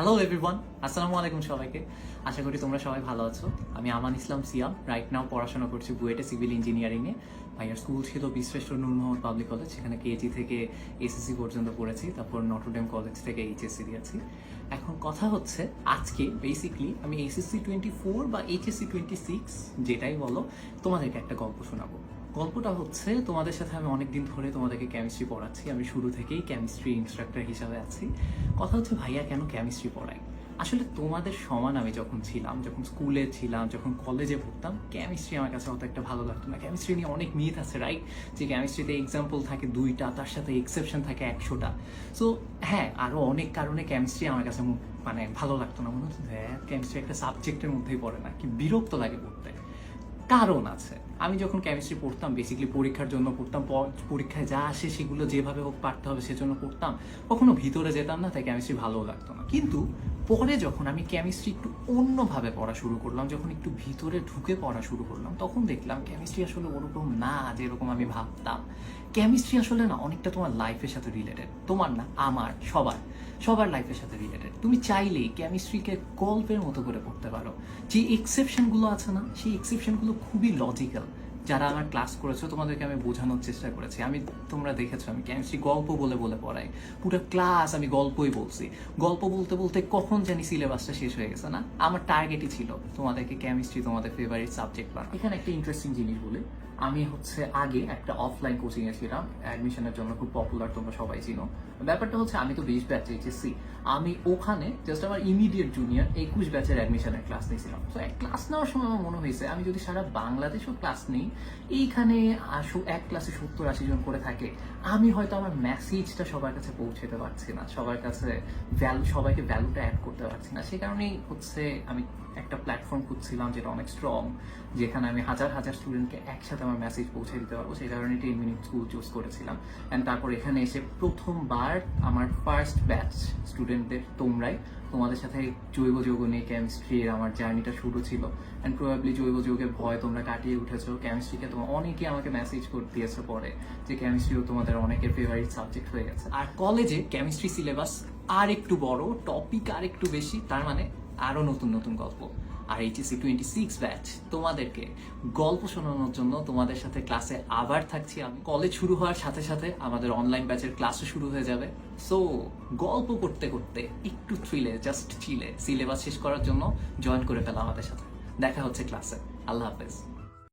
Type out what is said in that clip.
Hello everyone আসসালামু আলাইকুম সবাইকে। আশা করি তোমরা সবাই ভালো আছো। আমি আমান ইসলাম সিয়াম রাইট নাও পড়াশোনা করছি বুয়েটে সিভিল ইঞ্জিনিয়ারিংয়ে ভাইয়ার স্কুল ছিল বিশ্রেষ্ঠ নূর মোহাম্মদ পাবলিক কলেজ। সেখানে কেজি থেকে এসএসসি পর্যন্ত পড়েছি। তারপর নটরডেম কলেজ থেকে এইচএসসি দিয়েছি। এখন কথা হচ্ছে, আজকে বেসিকলি আমি এসএসসি টোয়েন্টি ফোর বা এইচএসসি টোয়েন্টি সিক্স যেটাই বলো, তোমাদেরকে একটা গল্প শোনাবো। গল্পটা হচ্ছে, তোমাদের সাথে আমি অনেকদিন ধরে তোমাদেরকে কেমিস্ট্রি পড়াচ্ছি। আমি শুরু থেকেই কেমিস্ট্রি ইনস্ট্রাক্টর হিসাবে আছি। কথা হচ্ছে, ভাইয়া, কেন কেমিস্ট্রি পড়াই আসলে তোমাদের সমান আমি যখন ছিলাম, যখন স্কুলে ছিলাম, যখন কলেজে পড়তাম কেমিস্ট্রি আমার কাছে অত একটা ভালো লাগতো না। কেমিস্ট্রি নিয়ে অনেক মিথ আছে রাইট যে কেমিস্ট্রিতে এক্সাম্পল থাকে দুইটা, তার সাথে এক্সেপশন থাকে একশোটা। সো হ্যাঁ আরও অনেক কারণে কেমিস্ট্রি আমার কাছে মানে ভালো লাগতো না। মনে হচ্ছে কেমিস্ট্রি একটা সাবজেক্টের মধ্যেই পড়ে না। কি বিরক্ত লাগে পড়তে। কারণ আছে। আমি যখন কেমিস্ট্রি পড়তাম বেসিক্যালি পরীক্ষার জন্য পড়তাম পরীক্ষায় যা আসে সেগুলো যেভাবে হোক পারতে হবে সেজন্য পড়তাম। কখনো ভিতরে যেতাম না, তাই কেমিস্ট্রি ভালো লাগতো না। কিন্তু পরে যখন আমি কেমিস্ট্রি একটু অন্যভাবে পড়া শুরু করলাম, যখন একটু ভিতরে ঢুকে পড়া শুরু করলাম, তখন দেখলাম কেমিস্ট্রি আসলে ওরকম না যেরকম আমি ভাবতাম। কেমিস্ট্রি আসলে না, অনেকটা তোমার লাইফের সাথে রিলেটেড তোমার না, আমার, সবার সবার লাইফের সাথে রিলেটেড তুমি চাইলেই কেমিস্ট্রিকে গল্পের মতো করে পড়তে পারো। যে এক্সেপশনগুলো আছে না, সেই এক্সেপশনগুলো খুবই লজিক্যাল যারা আমার ক্লাস করেছ, তোমাদেরকে আমি বোঝানোর চেষ্টা করেছি। আমি, তোমরা দেখেছ, আমি কেমিস্ট্রি গল্প বলে বলে পড়াই। পুরো ক্লাস আমি গল্পই বলছি। গল্প বলতে বলতে কখন জানি সিলেবাসটা শেষ হয়ে গেছে না? আমার টার্গেটই ছিল তোমাদেরকে কেমিস্ট্রি তোমাদের ফেভারিট সাবজেক্ট বানানো এখানে একটা ইন্টারেস্টিং জিনিস বলি। আমি হচ্ছে আগে একটা অফলাইন কোচিং এ ছিলাম। অ্যাডমিশনের জন্য খুব পপুলার তোমরা সবাই চিনো। ব্যাপারটা হচ্ছে, আমি তো বিশ ব্যাচ এইচএসসি আমি ওখানে জাস্ট আমার ইমিডিয়েট জুনিয়র একুশ ব্যাচের অ্যাডমিশনের ক্লাস নিয়েছিলাম। তো ক্লাস নেওয়ার সময় আমার মনে হয়েছে, আমি যদি সারা বাংলাদেশও ক্লাস নিই এইখানে আসো এক ক্লাসে সত্তর আশি জন করে থাকে। আমি হয়তো আমার মেসেজটা সবার কাছে পৌঁছাতে পারছি না, সবার কাছে ভ্যালু সবাইকে ভ্যালুটা অ্যাড করতে পারছি না। সে কারণেই হচ্ছে আমি একটা প্ল্যাটফর্ম খুঁজছিলাম যেটা অনেক স্ট্রং যেখানে আমি হাজার হাজার স্টুডেন্টকে একসাথে আমার মেসেজ পৌঁছে দিতে পারব। সেই কারণে টেন মিনিট স্কুল চুজ করেছিলাম। অ্যান্ড তারপর এখানে এসে প্রথমবার আমার ফার্স্ট ব্যাচ স্টুডেন্টদের তোমরাই তোমাদের সাথে জৈব যৌগ নিয়ে কেমিস্ট্রির আমার জার্নিটা শুরু ছিল। অ্যান্ড প্রবাবলি জৈব যৌগের ভয় তোমরা কাটিয়ে উঠেছো। কেমিস্ট্রিকে তোমার অনেকেই আমাকে মেসেজ করে, দিয়েছ পরে যে কেমিস্ট্রিও তোমাদের অনেকের ফেভারিট সাবজেক্ট হয়ে গেছে। আর কলেজে কেমিস্ট্রি সিলেবাস আর একটু বড় টপিক আর একটু বেশি, তার মানে আরও নতুন নতুন গল্প। আর এইচএসি টোয়েন্টি সিক্স ব্যাচ তোমাদেরকে গল্প শোনানোর জন্য তোমাদের সাথে ক্লাসে আবার থাকছি আমি। কলেজ শুরু হওয়ার সাথে সাথে আমাদের অনলাইন ব্যাচের ক্লাসও শুরু হয়ে যাবে। সো গল্প করতে করতে একটু থ্রিলে জাস্ট চিলে সিলেবাস শেষ করার জন্য জয়েন করে ফেলা আমাদের সাথে। দেখা হচ্ছে ক্লাসে আল্লাহ হাফেজ।